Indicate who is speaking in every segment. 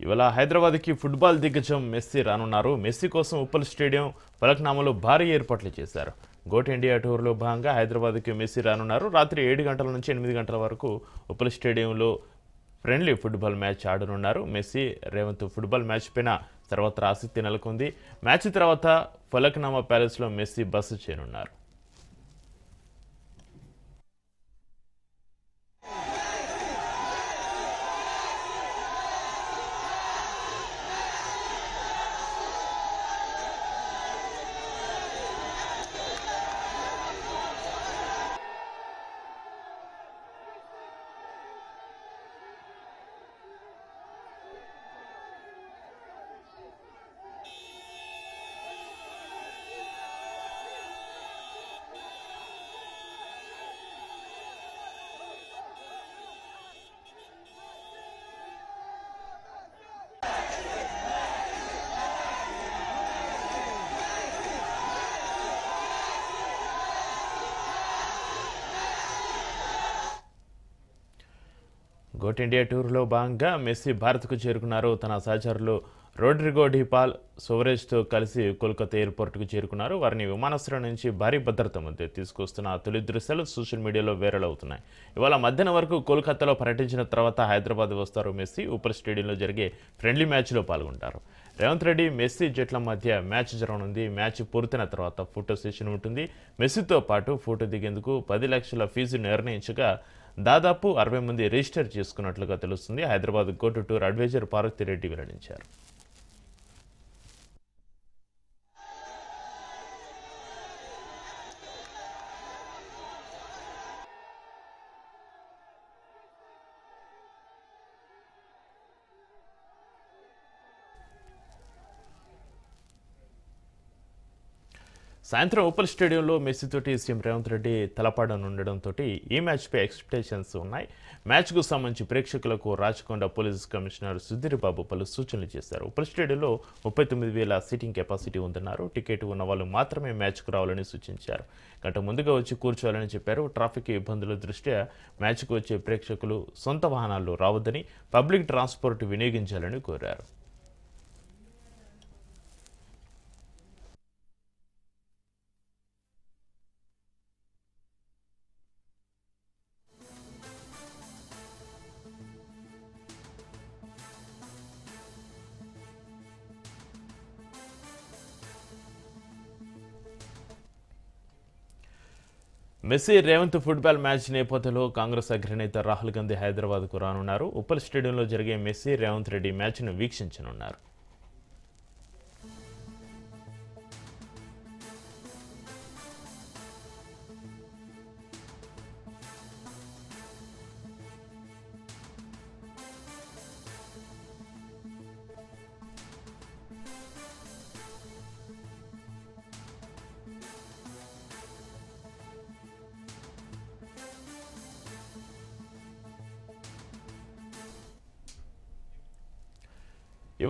Speaker 1: ఇవాళ హైదరాబాద్కి ఫుట్బాల్ దిగ్గజం మెస్సీ రానున్నారు. మెస్సీ కోసం ఉప్పల్ స్టేడియం పలక్నామాలో భారీ ఏర్పాట్లు చేశారు. గోట్ ఇండియా టూర్లో భాగంగా హైదరాబాద్కి మెస్సీ రానున్నారు. రాత్రి ఏడు గంటల నుంచి ఎనిమిది గంటల వరకు ఉప్పల్ స్టేడియంలో ఫ్రెండ్లీ ఫుట్బాల్ మ్యాచ్ ఆడనున్నారు. మెస్సీ రేవంత్ ఫుట్బాల్ మ్యాచ్ పైన తర్వాత ఆసక్తి నెలకొంది. మ్యాచ్ తర్వాత ఫలక్నామా ప్యాలెస్లో మెస్సీ బస్సు చేరున్నారు. గోట్ ఇండియా టూర్లో భాగంగా మెస్సీ భారత్కు చేరుకున్నారు. తన సహచరులు రోడ్రిగో డిపాల్ సోవరేజ్తో కలిసి కోల్కతా ఎయిర్పోర్ట్కు చేరుకున్నారు. వారిని విమానాశ్రయం నుంచి భారీ భద్రత మధ్య తీసుకొస్తున్న తొలి దృశ్యాలు సోషల్ మీడియాలో వైరల్ అవుతున్నాయి. ఇవాళ మధ్యాహ్నం వరకు కోల్కతాలో పర్యటించిన తర్వాత హైదరాబాద్ వస్తారు మెస్సీ. ఊపర్ స్టేడియంలో జరిగే ఫ్రెండ్లీ మ్యాచ్లో పాల్గొంటారు. రేవంత్ రెడ్డి మెస్సీ జట్ల మధ్య మ్యాచ్ జరగనుంది. మ్యాచ్ పూర్తయిన తర్వాత ఫోటో సెషన్ ఉంటుంది. మెస్సీతో పాటు ఫోటో దిగేందుకు పది లక్షల ఫీజు నిర్ణయించగా దాదాపు అరవై మంది రిజిస్టర్ చేసుకున్నట్లుగా తెలుస్తుంది. హైదరాబాద్ కోర్టు టూర్ అడ్వైజర్ పార్వతి రెడ్డి వెల్లడించారు. సాయంత్రం ఓపల్ స్టేడియంలో మెస్సీతోటి సీఎం రేవంత్ రెడ్డి తలపాడనుండడంతో ఈ మ్యాచ్పై ఎక్స్పెక్టేషన్స్ ఉన్నాయి. మ్యాచ్కు సంబంధించి ప్రేక్షకులకు రాచకొండ పోలీస్ కమిషనర్ సుధీర్ బాబు పలు సూచనలు చేశారు. ఉప్పల్ స్టేడియంలో ముప్పై తొమ్మిది వేల సీటింగ్ కెపాసిటీ ఉందన్నారు. టికెట్ ఉన్న వాళ్ళు మాత్రమే మ్యాచ్కు రావాలని సూచించారు. గంట ముందుగా వచ్చి కూర్చోవాలని చెప్పారు. ట్రాఫిక్ ఇబ్బందుల దృష్ట్యా మ్యాచ్కు వచ్చే ప్రేక్షకులు సొంత వాహనాల్లో రావద్దని పబ్లిక్ ట్రాన్స్పోర్ట్ వినియోగించాలని కోరారు. మెస్సీ రేవంత్ ఫుట్బాల్ మ్యాచ్ నేపథ్యంలో కాంగ్రెస్ అగ్రనేత రాహుల్ గాంధీ హైదరాబాద్కు రానున్నారు. ఉప్పల్ స్టేడియంలో జరిగే మెస్సీ రేవంత్ రెడ్డి మ్యాచ్ను వీక్షించనున్నారు.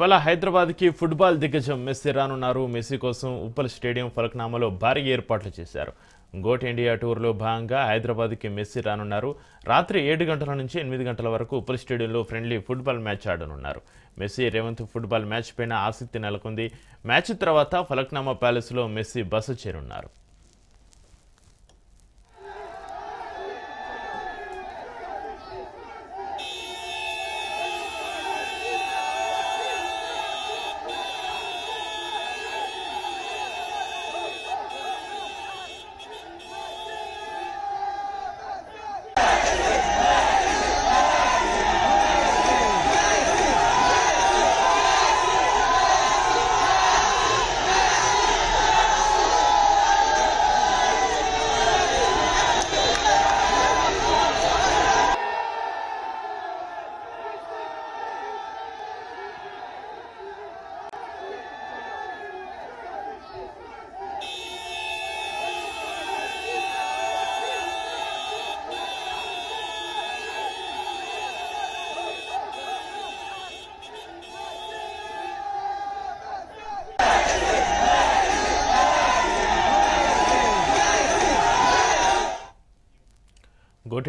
Speaker 1: ఇవాళ హైదరాబాద్కి ఫుట్బాల్ దిగ్గజం మెస్సీ రానున్నారు. మెస్సీ కోసం ఉప్పల్ స్టేడియం ఫలక్నామాలో భారీ ఏర్పాట్లు చేశారు. గోట్ ఇండియా టూర్లో భాగంగా హైదరాబాద్కి మెస్సీ రానున్నారు. రాత్రి ఏడు గంటల నుంచి ఎనిమిది గంటల వరకు ఉప్పల్ స్టేడియంలో ఫ్రెండ్లీ ఫుట్బాల్ మ్యాచ్ ఆడనున్నారు. మెస్సీ రేవంత్ ఫుట్బాల్ మ్యాచ్ పైన ఆసక్తి నెలకొంది. మ్యాచ్ తర్వాత ఫలక్నామా ప్యాలెస్లో మెస్సీ బస చేరున్నారు.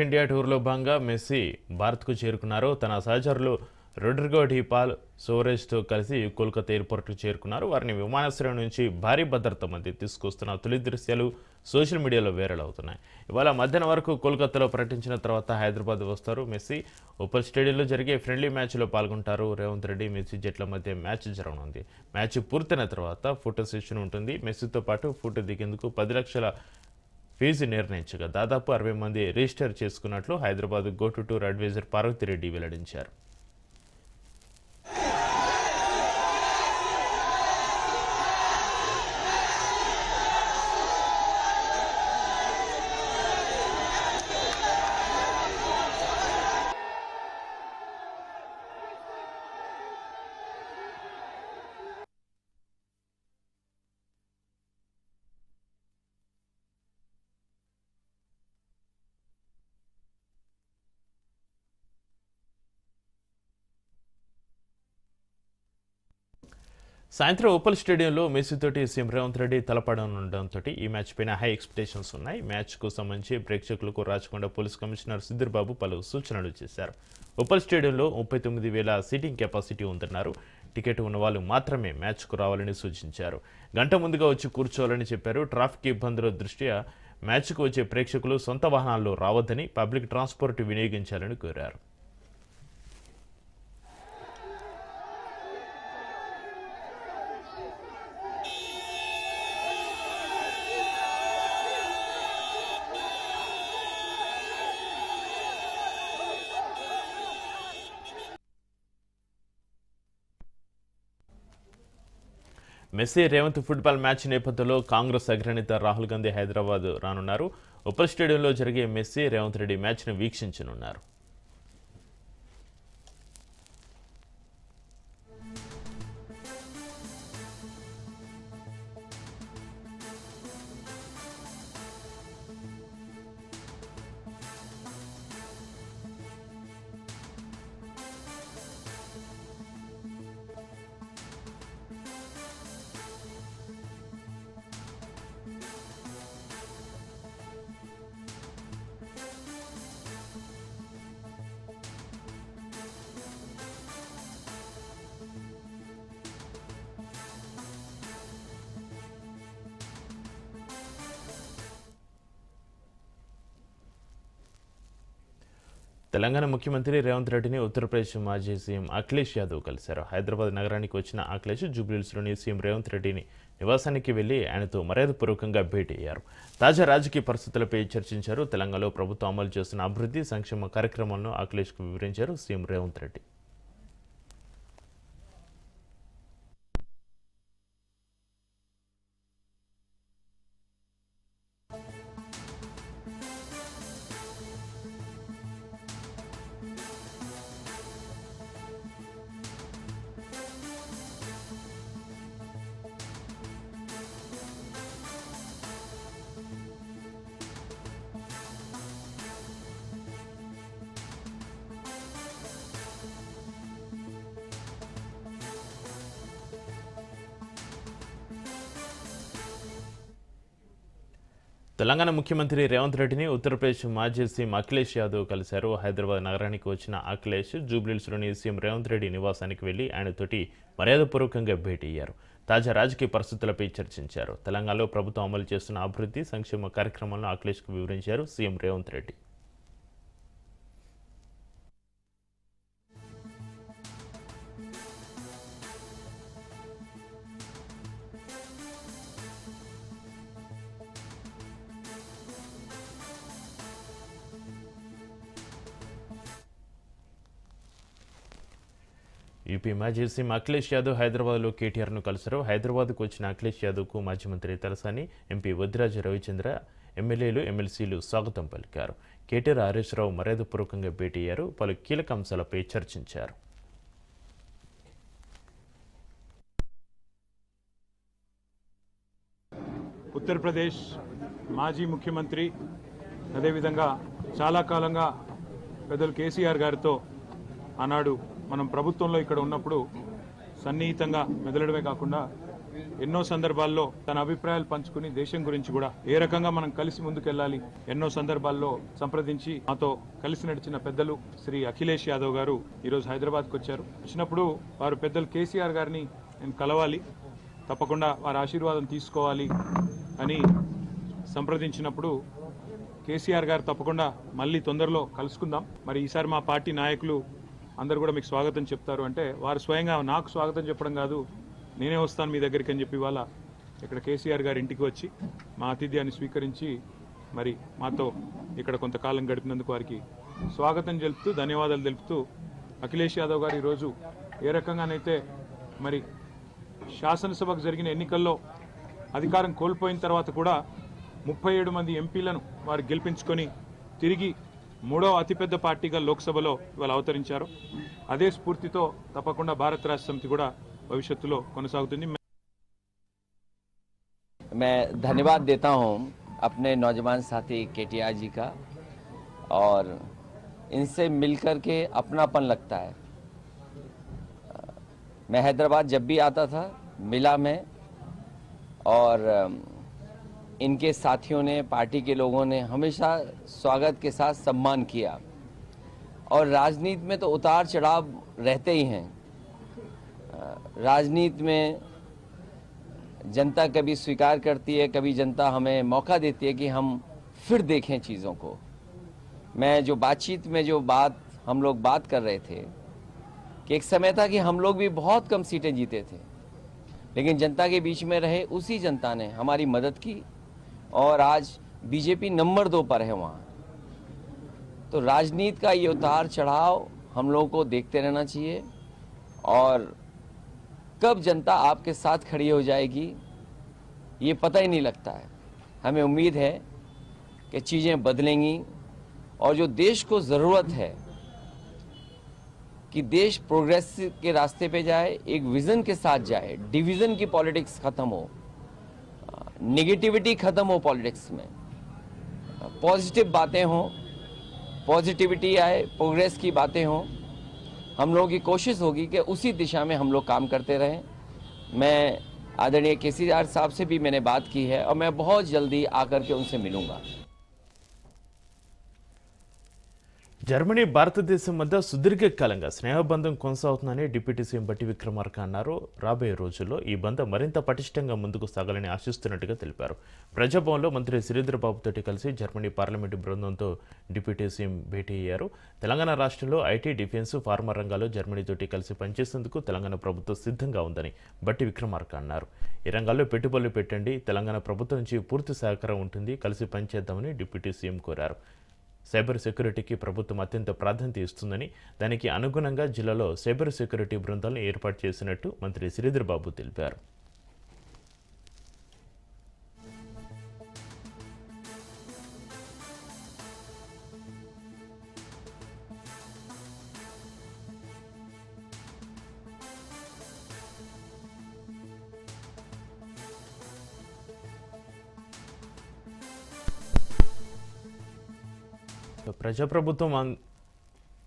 Speaker 1: ఇండియా టూర్లో భాగంగా మెస్సీ భారత్కు చేరుకున్నారు. తన సహచరులు రొడ్రిగో డీపాల్ సోరేజ్తో కలిసి కోల్కతా ఎయిర్పోర్ట్కు చేరుకున్నారు. వారిని విమానాశ్రయం నుంచి భారీ భద్రత మధ్య తీసుకొస్తున్న తొలి దృశ్యాలు సోషల్ మీడియాలో వైరల్ అవుతున్నాయి. ఇవాళ మధ్యాహ్నం వరకు కోల్కతాలో పర్యటించిన తర్వాత హైదరాబాద్ వస్తారు. మెస్సీ ఓపల్ స్టేడియంలో జరిగే ఫ్రెండ్లీ మ్యాచ్లో పాల్గొంటారు. రేవంత్ రెడ్డి మెస్సీ జట్ల మధ్య మ్యాచ్ జరగనుంది. మ్యాచ్ పూర్తయిన తర్వాత ఫోటో సెషన్ ఉంటుంది. మెస్సీతో పాటు ఫోటో దిగేందుకు పది లక్షల ఫీజు నిర్ణయించగా దాదాపు అరవై మంది రిజిస్టర్ చేసుకున్నట్లు Hyderabad GOAT tour adviser Parvathi Reddy వెల్లడించారు. సాయంత్రం ఓపల్ స్టేడియంలో మెస్సీతోటి సీఎం రేవంత్ రెడ్డి తలపడనుండడంతో ఈ మ్యాచ్ పైన హై ఎక్స్పెక్టేషన్స్ ఉన్నాయి. మ్యాచ్కు సంబంధించి ప్రేక్షకులకు రాచకొండ పోలీస్ కమిషనర్ సిద్దిర్ పలు సూచనలు చేశారు. ఓపల్ స్టేడియంలో ముప్పై తొమ్మిది వేల సీటింగ్ కెపాసిటీ ఉందన్నారు. టికెట్ ఉన్న వాళ్ళు మాత్రమే మ్యాచ్కు రావాలని సూచించారు. గంట ముందుగా వచ్చి కూర్చోవాలని చెప్పారు. ట్రాఫిక్ ఇబ్బందుల దృష్ట్యా మ్యాచ్కు వచ్చే ప్రేక్షకులు సొంత వాహనాల్లో రావద్దని పబ్లిక్ ట్రాన్స్పోర్ట్ వినియోగించాలని కోరారు. మెస్సీ రేవంత్ ఫుట్బాల్ మ్యాచ్ నేపథ్యంలో కాంగ్రెస్ అగ్రనేత రాహుల్ గాంధీ హైదరాబాద్ రానున్నారు. ఉప్పల్ స్టేడియంలో జరిగే మెస్సీ రేవంత్ రెడ్డి మ్యాచ్ను వీక్షించనున్నారు. తెలంగాణ ముఖ్యమంత్రి రేవంత్ రెడ్డిని ఉత్తరప్రదేశ్ మాజీ సీఎం అఖిలేష్ యాదవ్ కలిశారు. హైదరాబాద్ నగరానికి వచ్చిన అఖిలేష్ జూబ్లీహిల్స్లోని సీఎం రేవంత్ రెడ్డిని నివాసానికి వెళ్ళి ఆయనతో మర్యాదపూర్వకంగా భేటీ అయ్యారు. తాజా రాజకీయ పరిస్థితులపై చర్చించారు. తెలంగాణలో ప్రభుత్వం అమలు చేస్తున్న అభివృద్ధి సంక్షేమ కార్యక్రమాలను అఖిలేష్కు వివరించారు సీఎం రేవంత్ రెడ్డి. తెలంగాణ ముఖ్యమంత్రి రేవంత్ రెడ్డిని ఉత్తరప్రదేశ్ మాజీ సీఎం అఖిలేష్ యాదవ్ కలిశారు. హైదరాబాద్ నగరానికి వచ్చిన అఖిలేష్ జూబ్లీహిల్స్లోని సీఎం రేవంత్ రెడ్డి నివాసానికి వెళ్ళి ఆయనతోటి మర్యాదపూర్వకంగా భేటీ అయ్యారు. తాజా రాజకీయ పరిస్థితులపై చర్చించారు. తెలంగాణలో ప్రభుత్వం అమలు చేస్తున్న అభివృద్ధి సంక్షేమ కార్యక్రమాలను అఖిలేష్కు వివరించారు సీఎం రేవంత్ రెడ్డి. యూపీ మాజీ సీఎం అఖిలేష్ యాదవ్ హైదరాబాద్లో కేటీఆర్ను కలిశారు. హైదరాబాద్కు వచ్చిన అఖిలేష్ యాదవ్కు మాజీ మంత్రి తలసాని ఎంపీ వద్రాజ రవిచంద్ర ఎమ్మెల్యేలు ఎమ్మెల్సీలు స్వాగతం పలికారు. కేటీఆర్ హరీష్ రావు మర్యాదపూర్వకంగా భేటీ అయ్యారు. పలు కీలక అంశాలపై చర్చించారు.
Speaker 2: ఉత్తరప్రదేశ్ మాజీ ముఖ్యమంత్రి అదేవిధంగా చాలా కాలంగా పెద్దలు కేసీఆర్ గారితో ఆనాడు మనం ప్రభుత్వంలో ఇక్కడ ఉన్నప్పుడు సన్నిహితంగా మెదలడమే కాకుండా ఎన్నో సందర్భాల్లో తన అభిప్రాయాలు పంచుకుని దేశం గురించి కూడా ఏ రకంగా మనం కలిసి ముందుకెళ్ళాలి ఎన్నో సందర్భాల్లో సంప్రదించి మాతో కలిసి నడిచిన పెద్దలు శ్రీ అఖిలేష్ యాదవ్ గారు ఈరోజు హైదరాబాద్కు వచ్చారు. వచ్చినప్పుడు వారు పెద్దలు కేసీఆర్ గారిని నేను కలవాలి తప్పకుండా వారి ఆశీర్వాదం తీసుకోవాలి అని సంప్రదించినప్పుడు కేసీఆర్ గారు తప్పకుండా మళ్ళీ తొందరలో కలుసుకుందాం. మరి ఈసారి మా పార్టీ నాయకులు అందరు కూడా మీకు స్వాగతం చెప్తారు అంటే వారు స్వయంగా నాకు స్వాగతం చెప్పడం కాదు నేనే వస్తాను మీ దగ్గరికి అని చెప్పి వాళ్ళ ఇక్కడ కేసీఆర్ గారి ఇంటికి వచ్చి మా ఆతిథ్యాన్ని స్వీకరించి మరి మాతో ఇక్కడ కొంతకాలం గడిపినందుకు వారికి స్వాగతం తెలుపుతూ ధన్యవాదాలు తెలుపుతూ అఖిలేష్ యాదవ్ గారు ఈరోజు ఏ రకంగానైతే మరి శాసనసభకు జరిగిన ఎన్నికల్లో అధికారం కోల్పోయిన తర్వాత కూడా ముప్పై ఏడు మంది ఎంపీలను వారు గెలిపించుకొని తిరిగి మూడవ అతిపెద్ద పార్టీగా లోక్సభలో ఇవాళ అవతరించారు అదే స్ఫూర్తితో తప్పకుండా భారత రాష్ట్ర సమితి కూడా భవిష్యత్తులో కొనసాగుతుంది
Speaker 3: मैं धन्यवाद देता हूं अपने नौजवान साथी केटीआर जी का और इनसे मिलकर के अपनापन लगता है मैं हैदराबाद जब भी आता था मिला में और अम, इनके साथियों ने, पार्टी के लोगों ने हमेशा स्वागत के साथ सम्मान किया। और राजनीति में तो उतार चढ़ाव रहते ही हैं। राजनीति में जनता कभी स्वीकार करती है, कभी जनता हमें मौका देती है कि हम फिर देखें चीज़ों को। मैं जो बातचीत में जो बात, हम लोग बात कर रहे थे, कि एक समय था कि हम लोग भी बहुत कम सीटें जीते थे। लेकिन जनता के बीच में रहे उसी जनता ने हमारी मदद की और आज बीजेपी नंबर दो पर है वहाँ। तो राजनीति का ये उतार चढ़ाव हम लोगों को देखते रहना चाहिए और कब जनता आपके साथ खड़ी हो जाएगी, ये पता ही नहीं लगता है। हमें उम्मीद है कि चीज़ें बदलेंगी और जो देश को ज़रूरत है कि देश प्रोग्रेस के रास्ते पे जाए, एक विज़न के साथ जाए, डिवीज़न की पॉलिटिक्स ख़त्म हो नेगेटिविटी ख़त्म हो पॉलिटिक्स में। पॉजिटिव बातें हों पॉजिटिविटी आए प्रोग्रेस की बातें हों, हम लोगों की कोशिश होगी कि उसी दिशा में हम लोग काम करते रहें। मैं आदरणीय के साहब से भी मैंने बात की है और मैं बहुत जल्दी आकर के उनसे मिलूँगा।
Speaker 1: జర్మనీ భారతదేశం మధ్య సుదీర్ఘకాలంగా స్నేహబంధం కొనసాగుతుందని డిప్యూటీ సీఎం బట్టి విక్రమార్క అన్నారు. రాబోయే రోజుల్లో ఈ బంధం మరింత పటిష్టంగా ముందుకు సాగాలని ఆశిస్తున్నట్టుగా తెలిపారు. ప్రజాభవన్లో మంత్రి తోటి కలిసి జర్మనీ పార్లమెంటు బృందంతో డిప్యూటీ సీఎం భేటీ అయ్యారు. తెలంగాణ రాష్ట్రంలో ఐటీ డిఫెన్స్ ఫార్మా రంగాల్లో జర్మనీతోటి కలిసి పనిచేసేందుకు తెలంగాణ ప్రభుత్వం సిద్ధంగా ఉందని బట్టి విక్రమార్క అన్నారు. ఈ రంగాల్లో పెట్టుబడులు పెట్టండి తెలంగాణ ప్రభుత్వం నుంచి పూర్తి సహకారం ఉంటుంది కలిసి పనిచేద్దామని డిప్యూటీ సీఎం కోరారు. సైబర్ సెక్యూరిటీకి ప్రభుత్వం అత్యంత ప్రాధాన్యత ఇస్తుందని దానికి అనుగుణంగా జిల్లాలో సైబర్ సెక్యూరిటీ బృందాలను ఏర్పాటు చేసినట్టు మంత్రి శ్రీధర్ బాబు తెలిపారు. ప్రజాప్రభుత్వం అం-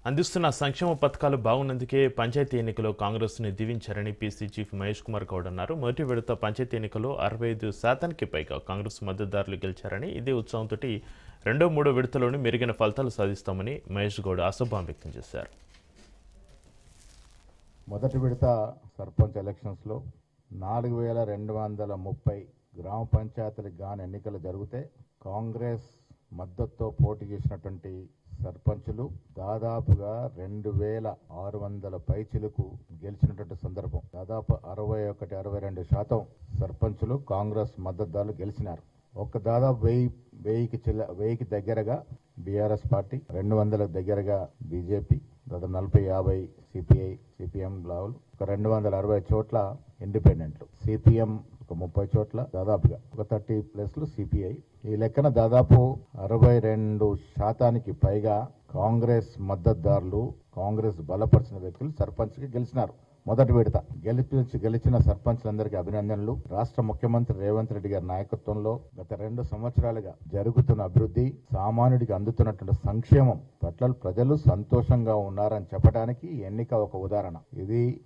Speaker 1: అందిస్తున్న సంక్షేమ పథకాలు బాగున్నందుకే పంచాయతీ ఎన్నికలో కాంగ్రెస్ని దీవించారని పీసీ చీఫ్ మహేష్ కుమార్ గౌడ్ అన్నారు. మొదటి విడత పంచాయతీ ఎన్నికలో అరవై ఐదు శాతానికి పైగా కాంగ్రెస్ మద్దతుదారులు గెలిచారని ఇదే ఉత్సవంతో రెండో మూడో విడతలోనే మెరుగైన ఫలితాలు సాధిస్తామని మహేష్ గౌడ్ ఆశాభావం వ్యక్తం చేశారు.
Speaker 4: మొదటి విడత సర్పంచ్ ఎలక్షన్స్లో నాలుగు వేల రెండు వందల ముప్పై గ్రామ పంచాయతీలకు గాను ఎన్నికలు జరిగితే కాంగ్రెస్ మద్దతుతో పోటీ చేసినటువంటి సర్పంచులు దాదాపుగా రెండు వేల ఆరు వందల పైచిలకు గెలిచినటువంటి సందర్భం. దాదాపు అరవై ఒకటి అరవై రెండు శాతం సర్పంచులు కాంగ్రెస్ మద్దతుదారులు గెలిచినారు. ఒక దాదాపు వెయ్యి వెయ్యికి చిల్ల వెయ్యికి దగ్గరగా బీఆర్ఎస్ పార్టీ రెండు వందల దగ్గరగా బీజేపీ దాదాపు నలభై యాభై సిపిఐ సిపిఎం లావులు ఒక రెండు వందల అరవై చోట్ల ఇండిపెండెంట్లు. సిపిఎం ఒక ముప్పై చోట్ల దాదాపుగా ఒక థర్టీ ప్లస్లు సిపిఐ ఈ లెక్కన దాదాపు అరవై రెండు శాతానికి పైగా కాంగ్రెస్ మద్దతుదారులు కాంగ్రెస్ బలపరిచిన వ్యక్తులు సర్పంచ్కి గెలిచినారు. మొదటి విడత. గెలిపించి గెలిచిన సర్పంచ్లందరికీ అభినందనలు. రాష్ట్ర ముఖ్యమంత్రి రేవంత్ రెడ్డి గారి నాయకత్వంలో గత రెండు సంవత్సరాలుగా జరుగుతున్న అభివృద్ధి సామాన్యుడికి అందుతున్నటువంటి సంక్షేమం పట్ల ప్రజలు సంతోషంగా ఉన్నారని చెప్పడానికి ఎన్నిక ఒక ఉదాహరణ. ఇది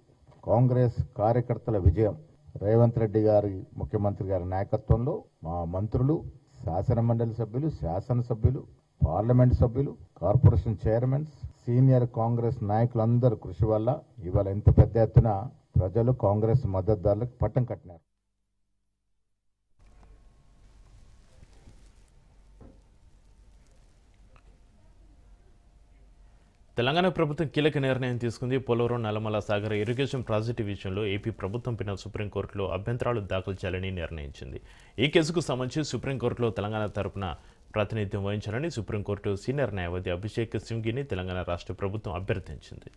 Speaker 4: కాంగ్రెస్ కార్యకర్తల విజయం. రేవంత్ రెడ్డి గారి ముఖ్యమంత్రి గారి నాయకత్వంలో మా మంత్రులు శాసన మండలి సభ్యులు శాసనసభ్యులు పార్లమెంట్ సభ్యులు కార్పొరేషన్ చైర్మన్స్ సీనియర్ కాంగ్రెస్ నాయకులందరూ కృషి వల్ల ఇవాళ ఎంత పెద్ద ఎత్తున ప్రజలు కాంగ్రెస్ మద్దతుదారులకు పట్టం కట్టినారు.
Speaker 1: తెలంగాణ ప్రభుత్వం కీలక నిర్ణయం తీసుకుంది. పోలవరం నల్లమల సాగర్ ఇరిగేషన్ ప్రాజెక్టు విషయంలో ఏపీ ప్రభుత్వం పైన సుప్రీంకోర్టులో అభ్యంతరాలు దాఖలు చేయాలని నిర్ణయించింది. ఈ కేసుకు సంబంధించి సుప్రీంకోర్టులో తెలంగాణ తరపున ప్రాతినిధ్యం వహించాలని సుప్రీంకోర్టు సీనియర్ న్యాయవాది అభిషేక్ సింగిని తెలంగాణ రాష్ట్ర ప్రభుత్వం అభ్యర్థించింది.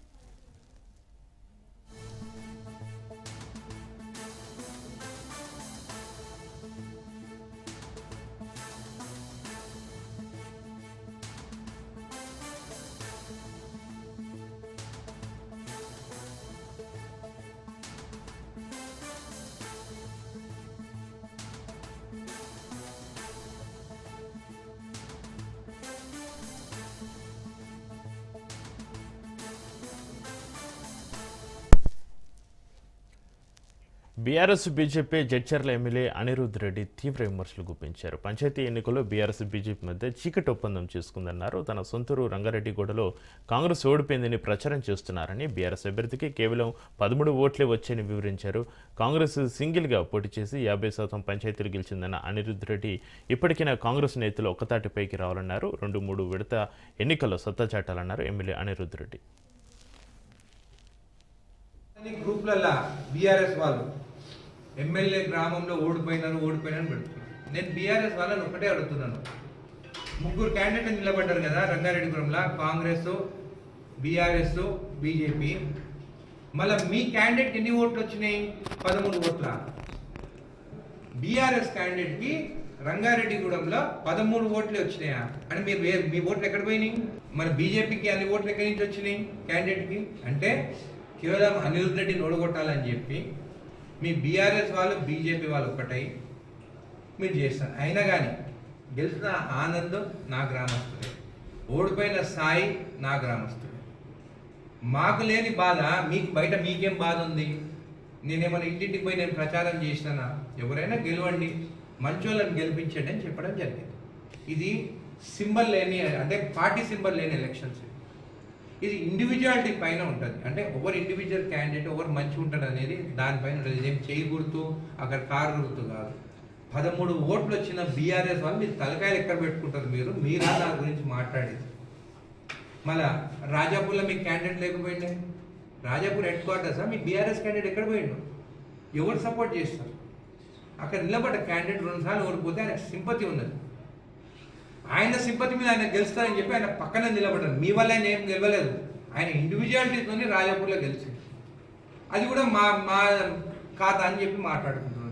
Speaker 1: BRS BJP Jadcherla MLA Anirudh Reddy తీవ్ర విమర్శలు గుప్పించారు. పంచాయతీ ఎన్నికల్లో బీఆర్ఎస్ బీజేపీ మధ్య చీకటి ఒప్పందం చేసుకుందన్నారు. తన సొంతూరు రంగారెడ్డిగూడలో కాంగ్రెస్ ఓడిపోయిందని ప్రచారం చేస్తున్నారని బీఆర్ఎస్ అభ్యర్థికి కేవలం పదమూడు ఓట్లే వచ్చాయని వివరించారు. కాంగ్రెస్ సింగిల్గా పోటీ చేసి యాభై శాతం పంచాయతీలు గెలిచిందన్న అనిరుద్ రెడ్డి ఇప్పటికైనా కాంగ్రెస్ నేతలు ఒక్కతాటిపైకి రావాలన్నారు. రెండు మూడు విడత ఎన్నికల్లో సత్తా చాటాలన్నారు ఎమ్మెల్యే అనిరుద్ రెడ్డి.
Speaker 5: గ్రూప్లల్లా బీఆర్ఎస్ వాళ్ళు ఎమ్మెల్యే గ్రామంలో ఓడిపోయినారు ఓడిపోయినారు పెడుతున్నాను నేను బీఆర్ఎస్ వాళ్ళని ఒకటే అడుగుతున్నాను. ముగ్గురు క్యాండిడేట్ నిలబడ్డారు కదా రంగారెడ్డిపురంలో కాంగ్రెస్ బీఆర్ఎస్ బీజేపీ. మళ్ళీ మీ క్యాండిడేట్ ఎన్ని ఓట్లు వచ్చినాయి? పదమూడు ఓట్ల. బీఆర్ఎస్ క్యాండిడేట్కి రంగారెడ్డిగూడెంలో పదమూడు ఓట్లు వచ్చినాయా? అని మీరు మీ ఓట్లు ఎక్కడ పోయినాయి? మరి బీజేపీకి అన్ని ఓట్లు ఎక్కడి నుంచి వచ్చినాయి? క్యాండిడేట్కి అంటే కేవలం అనిరుద్ రెడ్డిని ఓడగొట్టాలని చెప్పి మీ బీఆర్ఎస్ వాళ్ళు బీజేపీ వాళ్ళు ఒకటై మీరు చేస్తారు. అయినా కానీ గెలిచిన ఆనందం నా గ్రామస్తుడే. ఓడిపోయిన సాయి నా గ్రామస్తుడే. మాకు లేని బాధ మీకు బయట మీకేం బాధ ఉంది? నేనేమైనా ఇంటింటికి పోయి నేను ప్రచారం చేసినా ఎవరైనా గెలవండి మంచోళ్ళని గెలిపించండి అని చెప్పడం జరిగింది. ఇది సింబల్ లేని అంటే పార్టీ సింబల్ లేని ఎలక్షన్స్. ఇది ఇండివిజువాలిటీ పైన ఉంటుంది. అంటే ఎవరు ఇండివిజువల్ క్యాండిడేట్ ఎవరు మంచి ఉంటాడు అనేది దానిపైన ఉంటుంది. ఇదేం చేయి గుర్తు అక్కడ కారు గుర్తు కాదు. పదమూడు ఓట్లు వచ్చిన బీఆర్ఎస్ వాళ్ళు మీరు తలకాయలు ఎక్కడ పెట్టుకుంటారు మీరు? మీరా దాని గురించి మాట్లాడేది. మళ్ళా రాజాపూర్లో మీకు క్యాండిడేట్ లేకపోయిండే? రాజాపూర్ హెడ్ క్వార్టర్సా మీ బీఆర్ఎస్ క్యాండిడేట్ ఎక్కడ పోయిండు? ఎవరు సపోర్ట్ చేస్తారు? అక్కడ నిలబడ్డ క్యాండిడేట్ రెండుసార్లు ఓడిపోతే ఆయనకు సింపతి ఉన్నది. ఆయన సింపతి మీద ఆయన గెలుస్తారని చెప్పి ఆయన పక్కన నిలబడ్డారు మీ వల్ల ఆయన ఏం గెలవలేదు. ఆయన ఇండివిజువాలిటీతోని రాజాపూర్లో గెలిచింది అది కూడా మా మా కాదా అని చెప్పి మాట్లాడుకుంటున్నాను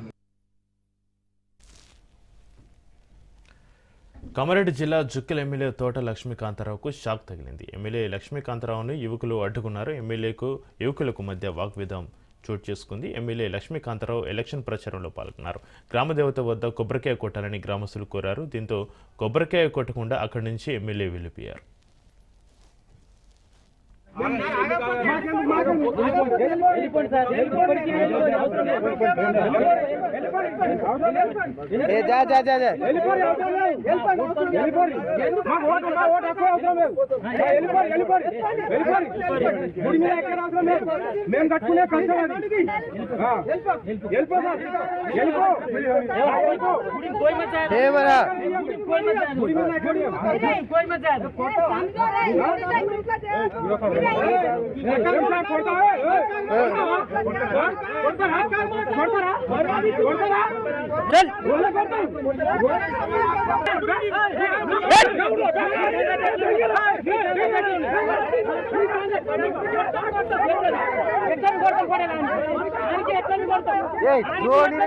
Speaker 1: కమరెడ్డి జిల్లా జుక్కల్ ఎమ్మెల్యే తోట లక్ష్మీకాంతారావుకు షాక్ తగిలింది. ఎమ్మెల్యే లక్ష్మీకాంతారావును యువకులు అడ్డుకున్నారు. ఎమ్మెల్యేకు యువకులకు మధ్య వాగ్విధం చోటు చేసుకుంది. ఎమ్మెల్యే లక్ష్మీకాంతరావు ఎలక్షన్ ప్రచారంలో పాల్గొన్నారు. గ్రామదేవత వద్ద కొబ్బరికాయ కొట్టాలని గ్రామస్తులు కోరారు. దీంతో కొబ్బరికాయ కొట్టకుండా అక్కడి నుంచి ఎమ్మెల్యే వెళ్ళిపోయారు.
Speaker 6: మేము కట్టుకునే కష్టం అది ఆ. వెళ్ళిపో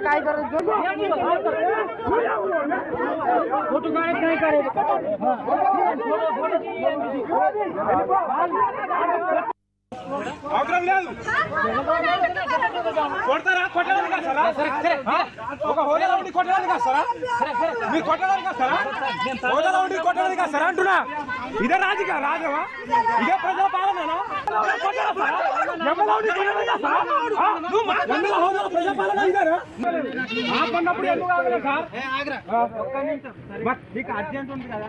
Speaker 6: काय
Speaker 7: करत फ़ोटो काय करायचं हाँ।
Speaker 6: అవసరం లేదు. కొడతారా? కొట్టడానికి వస్తారా? ఒక హోదాలో ఉండి కొట్టడానికి వస్తారా? మీరు కొట్టడానికి వస్తారా? హోదాలో ఉండి కొట్టడానికి వస్తారా అంటున్నా? ఇదే రాజకీయ రాజవా ఇదే ప్రజల పాలన ఆపన్నప్పుడు ఎందుకు ఆగలేదు సార్? నీకు అర్జెంట్ ఉంది కదా.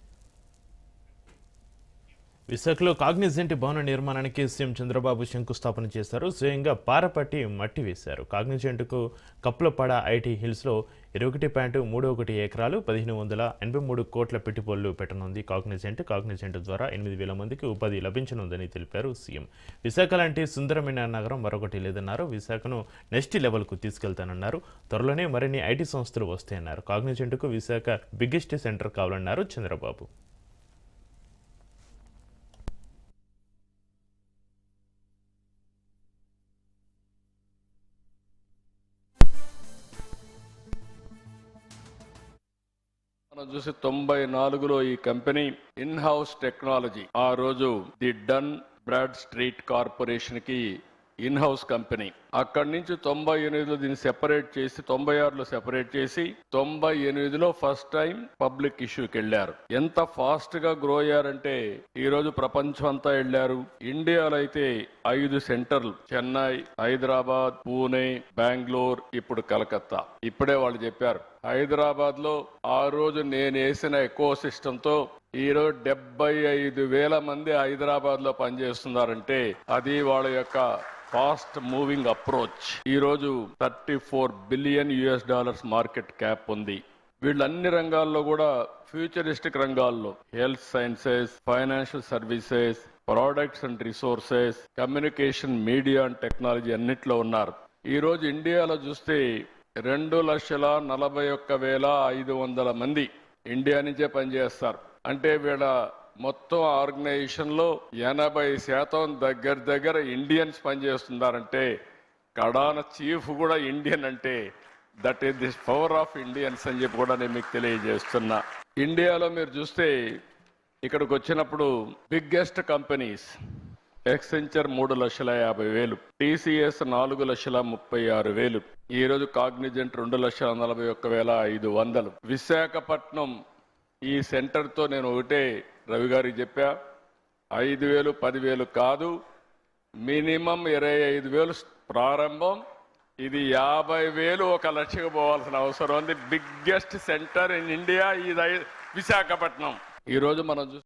Speaker 1: విశాఖలో కాగ్నిజెంట్ భవన నిర్మాణానికి సీఎం చంద్రబాబు శంకుస్థాపన చేశారు. స్వయంగా పారపట్టి మట్టి వేశారు. కాగ్నిజెంట్కు కప్పులపాడ ఐటీ హిల్స్లో ఇరవై ఒకటి పాయింట్ మూడు ఒకటి ఎకరాలు పదిహేను వందల ఎనభై మూడు కోట్ల పెట్టుబడులు పెట్టనుంది. కాగ్నిజెంట్ కాగ్నిజెంట్ ద్వారా ఎనిమిది వేల మందికి ఉపాధి లభించనుందని తెలిపారు సీఎం. విశాఖ లాంటి సుందరమైన నగరం మరొకటి లేదన్నారు. విశాఖను నెక్స్ట్ లెవెల్కు తీసుకెళ్తానన్నారు. త్వరలోనే మరిన్ని ఐటీ సంస్థలు వస్తాయన్నారు. కాగ్నిజెంట్కు విశాఖ బిగ్గెస్ట్ సెంటర్ కావాలన్నారు చంద్రబాబు.
Speaker 8: చూసి తొంభై నాలుగులో ఈ కంపెనీ ఇన్ హౌస్ టెక్నాలజీ. ఆ రోజు ది డన్ బ్రాడ్ స్ట్రీట్ కార్పొరేషన్కి ఇన్ హౌస్ కంపెనీ. అక్కడి నుంచి తొంభై ఎనిమిదిలో దీన్ని సెపరేట్ చేసి తొంభై ఆరులో సెపరేట్ చేసి తొంభై ఎనిమిదిలో ఫస్ట్ టైం పబ్లిక్ ఇష్యూకి వెళ్ళారు. ఎంత ఫాస్ట్గా గ్రో అయ్యారంటే ఈ రోజు ప్రపంచం అంతా వెళ్ళారు. ఇండియాలో అయితే ఐదు సెంటర్లు. చెన్నై హైదరాబాద్ పూణే బెంగళూరు ఇప్పుడు కలకత్తా. ఇప్పుడే వాళ్ళు చెప్పారు హైదరాబాద్లో ఆ రోజు నేను వేసిన ఎకో సిస్టమ్తో ఈ రోజు డెబ్బై ఐదు వేల మంది హైదరాబాద్లో పనిచేస్తున్నారంటే అది వాళ్ళ యొక్క ఫాస్ట్ మూవింగ్ అప్రోచ్. ఈరోజు thirty four billion US dollars market cap ఉంది. వీళ్ళు అన్ని రంగాల్లో కూడా ఫ్యూచరిస్టిక్ రంగాల్లో health sciences financial services products and resources communication media and technology అన్నిట్లో ఉన్నారు. ఈరోజు ఇండియాలో చూస్తే రెండు లక్షల నలభై ఒక్క వేల ఐదు వందల మంది ఇండియా నుంచే పనిచేస్తారు. అంటే వీళ్ళ మొత్తం ఆర్గనైజేషన్లో ఎనభై శాతం దగ్గర దగ్గర ఇండియన్స్ పనిచేస్తున్నారంటే కడాన చీఫ్ కూడా ఇండియన్ అంటే that is this power of Indians అని చెప్పి కూడా నేను మీకు తెలియజేస్తున్నా. ఇండియాలో మీరు చూస్తే ఇక్కడికి వచ్చినప్పుడు బిగ్గెస్ట్ కంపెనీస్ ఎక్సెంచర్ మూడు లక్షల యాభై వేలు టీసీఎస్ నాలుగు లక్షల ముప్పై ఆరు వేలు ఈరోజు కాగ్నిజెంట్ రెండు లక్షల నలభై ఒక్క వేల ఐదు వందలు. విశాఖపట్నం ఈ సెంటర్తో నేను ఒకటే రవి గారికి చెప్పా ఐదు వేలు పదివేలు కాదు మినిమం ఇరవై ఐదు వేలు ప్రారంభం ఇది యాభై వేలు ఒక లక్షకు పోవాల్సిన అవసరం ఉంది. బిగ్గెస్ట్ సెంటర్ ఇన్ ఇండియా ఇది విశాఖపట్నం. ఈరోజు మనం చూస్తే